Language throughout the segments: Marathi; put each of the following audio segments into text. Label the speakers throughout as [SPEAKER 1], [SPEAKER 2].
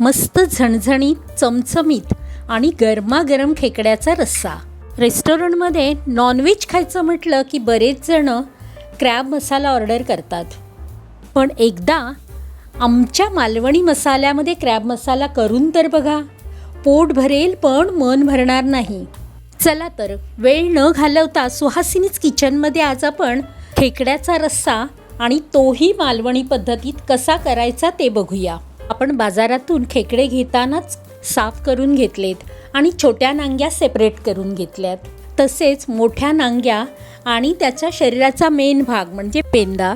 [SPEAKER 1] मस्त झणझणीत चमचमीत आणि गरमागरम खेकड्याचा रस्सा. रेस्टॉरंटमध्ये नॉनव्हेज खायचं म्हटलं की बरेच जण क्रॅब मसाला ऑर्डर करतात. पण एकदा आमच्या मालवणी मसाल्यामध्ये क्रॅब मसाला करून तर बघा. पोट भरेल पण मन भरणार नाही. चला तर वेळ न घालवता सुहासिनीच किचनमध्ये आज आपण खेकड्याचा रस्सा आणि तोही मालवणी पद्धतीत कसा करायचा ते बघूया. आपण बाजारातून खेकडे घेतानाच साफ करून घेतलेत आणि छोट्या नांग्या सेपरेट करून घेतल्यात. तसेच मोठ्या नांग्या आणि त्याच्या शरीराचा मेन भाग म्हणजे पेंदा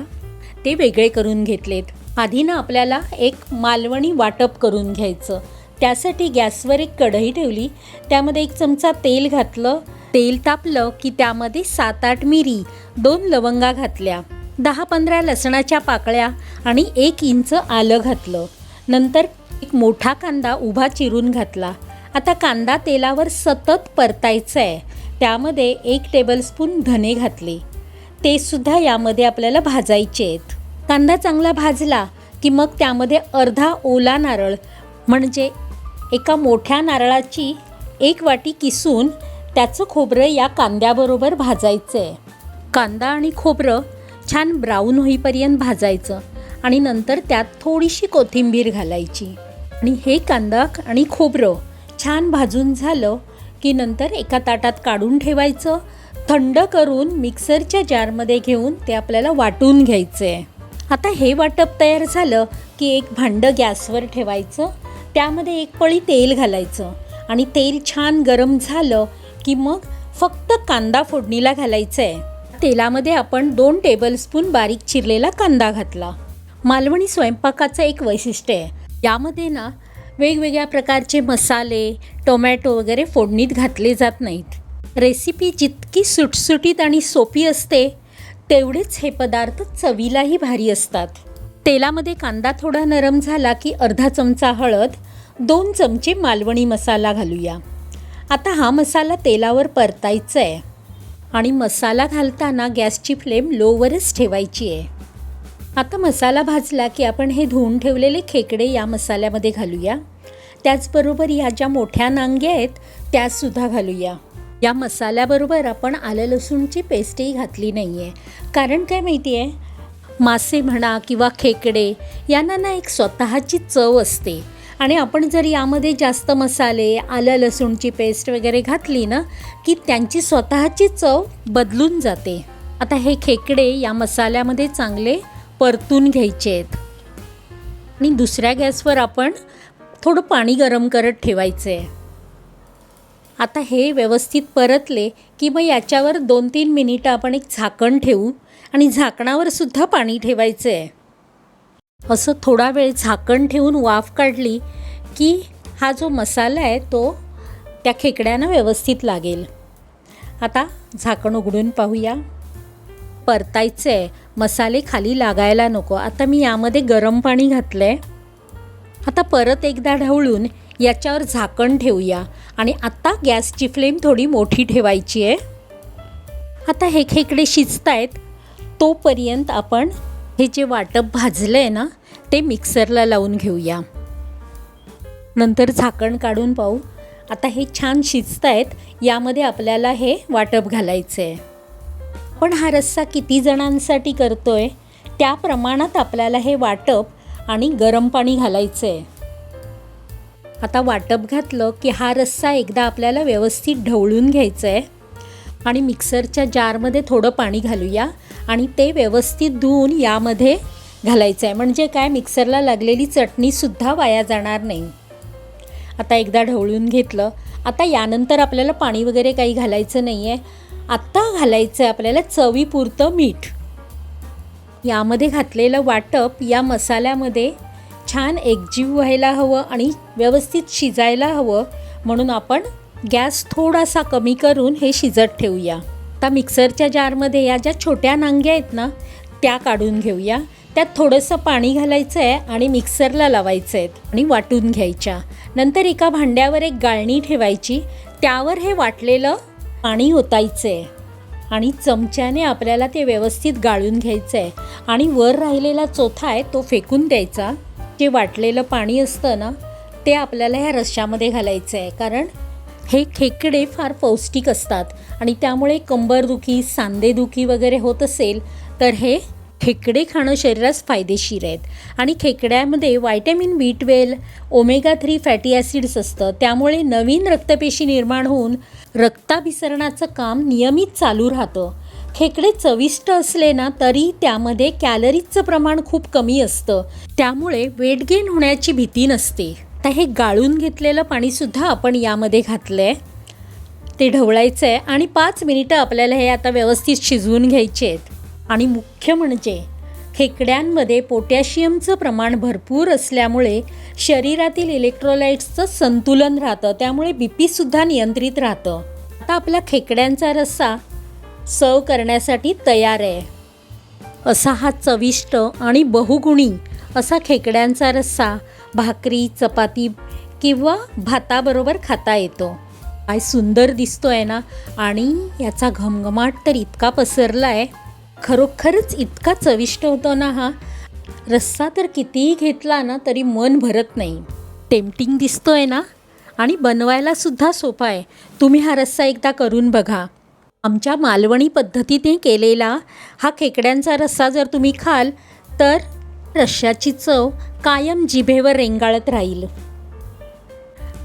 [SPEAKER 1] ते वेगळे करून घेतलेत. आधी ना आपल्याला एक मालवणी वाटप करून घ्यायचं. त्यासाठी गॅसवर एक कढई ठेवली. त्यामध्ये एक चमचा तेल घातलं. तेल तापलं की त्यामध्ये सात आठ मिरी दोन लवंगा घातल्या दहा पंधरा लसणाच्या पाकळ्या आणि एक इंच आलं घातलं. नंतर एक मोठा कांदा उभा चिरून घातला. आता कांदा तेलावर सतत परतायचा आहे त्यामध्ये एक टेबलस्पून धने घातले. ते सुद्धा यामध्ये आपल्याला भाजायचे आहेत. कांदा चांगला भाजला की मग त्यामध्ये अर्धा ओला नारळ म्हणजे एका मोठ्या नारळाची एक वाटी किसून त्याचं खोबरं या कांद्याबरोबर भाजायचं आहे कांदा आणि खोबरं छान ब्राऊन होईपर्यंत भाजायचं. आणि नंतर त्यात थोडीशी कोथिंबीर घालायची. आणि हे कांदा आणि खोबरं छान भाजून झालं की नंतर एका ताटात काढून ठेवायचं. थंड करून मिक्सरच्या जारमध्ये घेऊन ते आपल्याला वाटून घ्यायचं आहे आता हे वाटप तयार झालं की एक भांडं गॅसवर ठेवायचं. त्यामध्ये एक पळी तेल घालायचं. आणि तेल छान गरम झालं की मग फक्त कांदा फोडणीला घालायचं आहे तेलामध्ये आपण दोन टेबलस्पून बारीक चिरलेला कांदा घातला. मालवणी स्वयंपाकाचं एक वैशिष्ट्य आहे. यामध्ये ना वेगवेगळ्या प्रकारचे मसाले टोमॅटो वगैरे फोडणीत घातले जात नाहीत. रेसिपी जितकी सुटसुटीत आणि सोपी असते तेवढेच हे पदार्थ चवीलाही भारी असतात. तेलामध्ये कांदा थोडा नरम झाला की अर्धा चमचा हळद दोन चमचे मालवणी मसाला घालूया. आता हा मसाला तेलावर परतायचा आहे. आणि मसाला घालताना गॅसची फ्लेम लोवरच ठेवायची आहे. आता मसाला भाजला की आपण हे धुवून ठेवलेले खेकडे या मसाल्यामध्ये घालूया. त्याचबरोबर या ज्या मोठ्या नांग्या आहेत त्यासुद्धा घालूया. या मसाल्याबरोबर आपण आलं लसूणची पेस्टही घातली नाही आहे कारण काय माहिती आहे मासे म्हणा किंवा खेकडे यांना ना एक स्वतःची चव असते. आणि आपण जर यामध्ये जास्त मसाले आलं लसूणची पेस्ट वगैरे घातली ना की त्यांची स्वतःची चव बदलून जाते. आता हे खेकडे या मसाल्यामध्ये चांगले परतून घ्यायचे आहेत. आणि दुसऱ्या गॅसवर आपण थोडं पाणी गरम करत ठेवायचं. आहे आता हे व्यवस्थित परतले की मग याच्यावर दोन तीन मिनिटं आपण एक झाकण ठेवू आणि झाकणावर सुद्धा पाणी ठेवायचं. आहे असं थोडा वेळ झाकण ठेवून वाफ काढली की हा जो मसाला आहे तो त्या खेकड्यानं व्यवस्थित लागेल. आता झाकण उघडून पाहूया. परतायचं आहे. मसाले खाली लागायला नको. आता मी यामध्ये गरम पाणी घातलं आहे आता परत एकदा ढवळून याच्यावर झाकण ठेवूया. आणि आत्ता गॅसची फ्लेम थोडी मोठी ठेवायची आहे. आता हे खेकडे शिजत आहेत तोपर्यंत आपण हे जे वाटप भाजलं आहे ना ते मिक्सरला लावून घेऊया. नंतर झाकण काढून पाहू. आता हे छान शिजत आहेत यामध्ये आपल्याला हे वाटप घालायचं आहे पण हा रस्सा किती जणांसाठी करतो आहे त्या प्रमाणात आपल्याला हे वाटप आणि गरम पाणी घालायचं आहे आता वाटप घातलं की हा रस्सा एकदा आपल्याला व्यवस्थित ढवळून घ्यायचं आहे आणि मिक्सरच्या जारमध्ये थोडं पाणी घालूया आणि ते व्यवस्थित धुवून यामध्ये घालायचं आहे म्हणजे काय मिक्सरला लागलेली चटणीसुद्धा वाया जाणार नाही. आता एकदा ढवळून घेतलं. आता यानंतर आपल्याला पाणी वगैरे काही घालायचं नाही आहे आत्ता घालायचं आहे आपल्याला चवीपुरतं मीठ. यामध्ये घातलेलं वाटप या मसाल्यामध्ये छान एकजीव व्हायला हवं आणि व्यवस्थित शिजायला हवं. म्हणून आपण गॅस थोडासा कमी करून हे शिजत ठेवूया. आता मिक्सरच्या जारमध्ये या ज्या छोट्या नांग्या आहेत ना त्या काढून घेऊया. त्यात थोडंसं पाणी घालायचं आहे आणि मिक्सरला लावायचं आहे आणि वाटून घ्यायच्या. नंतर एका भांड्यावर एक गाळणी ठेवायची. त्यावर हे वाटलेलं पाणी ओतायचं आहे आणि चमच्याने आपल्याला ते व्यवस्थित गाळून घ्यायचं आहे आणि वर राहिलेला चोथा आहे तो फेकून द्यायचा. जे वाटलेलं पाणी असतं ना ते आपल्याला ह्या रश्श्यामध्ये घालायचं आहे कारण हे खेकडे फार पौष्टिक असतात. आणि त्यामुळे कंबरदुखी सांधेदुखी वगैरे होत असेल तर हे खेकडे खाणं शरीरास फायदेशीर आहेत. आणि खेकड्यामध्ये vitamin B twelve omega three fatty acids असतं. त्यामुळे नवीन रक्तपेशी निर्माण होऊन रक्ताभिसरणाचं काम नियमित चालू राहतं. खेकडे चविष्ट असले ना तरी त्यामध्ये कॅलरीजचं प्रमाण खूप कमी असतं. त्यामुळे वेट गेन होण्याची भीती नसते. तर हे गाळून घेतलेलं पाणीसुद्धा आपण यामध्ये घातलं आहे ते ढवळायचं आहे आणि पाच मिनिटं आपल्याला हे आता व्यवस्थित शिजवून घ्यायचे आहेत. आणि मुख्य म्हणजे खेकड्यांमध्ये पोटॅशियमचं प्रमाण भरपूर असल्यामुळे शरीरातील इलेक्ट्रोलाइट्सचं संतुलन राहतं त्यामुळे बी पीसुद्धा नियंत्रित राहतं. आता आपला खेकड्यांचा रस्सा सर्व करण्यासाठी तयार आहे. असा हा चविष्ट आणि बहुगुणी असा खेकड्यांचा रस्सा भाकरी चपाती किंवा भाताबरोबर खाता येतो. काय सुंदर दिसतो आहे ना? आणि याचा घमघमाट तर इतका पसरला आहे खरोखरच इतका चविष्ट होतो ना हा. रस्सा तर कितीही घेतला ना तरी मन भरत नाही. टेम्पटिंग आहे ना? आणि बनवायलासुद्धा सोपा आहे. तुम्ही हा रस्सा एकदा करून बघा. आमच्या मालवणी पद्धतीने केलेला हा खेकड्यांचा रस्सा जर तुम्ही खाल तर रश्श्याची चव कायम जिभेवर रेंगाळत राहील.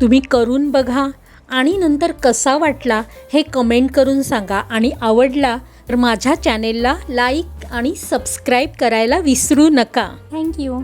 [SPEAKER 1] तुम्ही करून बघा आणि नंतर कसा वाटला हे कमेंट करून सांगा. आणि आवडला तर माझ्या चॅनेलला लाईक आणि सबस्क्राईब करायला विसरू नका. थँक्यू